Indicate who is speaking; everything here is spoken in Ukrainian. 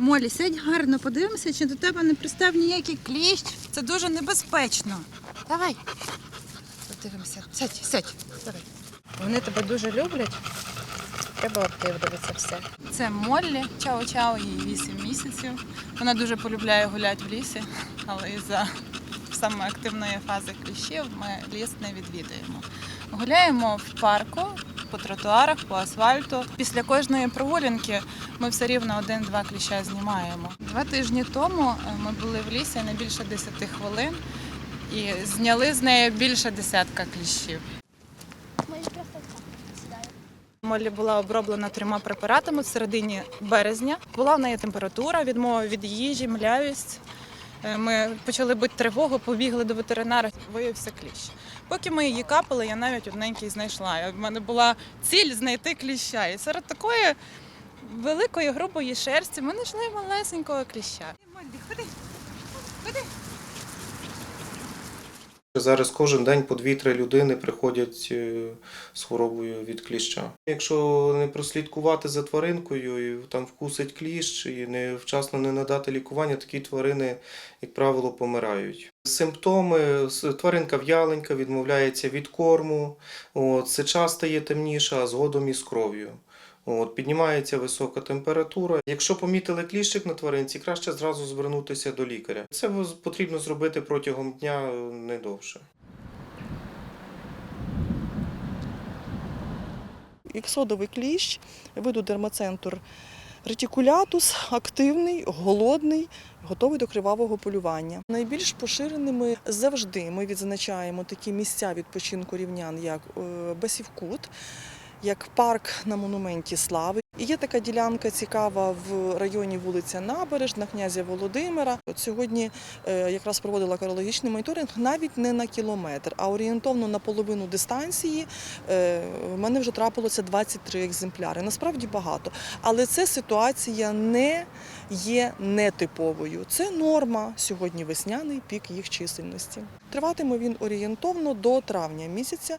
Speaker 1: Молі, сядь гарно, подивимося, чи до тебе не пристав ніякий кліщ. Це дуже небезпечно. Давай. Подивимося. Сядь, сядь. Давай. Вони тебе дуже люблять. Треба обдивитися все. Це Моллі, чао-чао, їй 8 місяців. Вона дуже полюбляє гуляти в лісі, але із-за саме активної фази кліщів ми ліс не відвідуємо. Гуляємо в парку, по тротуарах, по асфальту. Після кожної прогулянки ми все рівно один-два кліща знімаємо. Два тижні тому е, ми були в лісі не більше 10 хвилин і зняли з неї більше десятка кліщів. Моллі була оброблена трьома препаратами в середині березня. Була в неї температура, відмова від їжі, млявість. Е, Ми почали бити тривогу, побігли до ветеринара, виявився кліщ. Поки ми її капали, я навіть одненький знайшла. В мене була ціль знайти кліща. І серед такої великої грубої шерсті ми знайшли малесенького кліща. Ходи, ходи.
Speaker 2: Зараз кожен день по 2-3 людини приходять е, з хворобою від кліща. Якщо не прослідкувати за тваринкою, і там вкусить кліщ і не вчасно не надати лікування, такі тварини, як правило, помирають. Симптоми тваринка в'яленька, відмовляється від корму, от, сича стає темніша, а згодом із кров'ю. От, піднімається висока температура. Якщо помітили кліщик на тваринці, краще зразу звернутися до лікаря. Це потрібно зробити протягом дня е, не довше.
Speaker 3: Іксодовий кліщ, виду дермацентр ретикулятус, активний, голодний, готовий до кривавого полювання. Найбільш поширеними завжди ми відзначаємо такі місця відпочинку рівнян, як е, Басівкут, як парк на монументі Слави. І є така ділянка цікава в районі вулиця Набережна, князя Володимира. От сьогодні е, якраз проводила карологічний моніторинг навіть не на кілометр, а орієнтовно на половину дистанції Е, в мене вже трапилося 23 екземпляри. Насправді багато. Але ця ситуація не є нетиповою. Це норма сьогодні весняний пік їх чисельності. Триватиме він орієнтовно до травня місяця.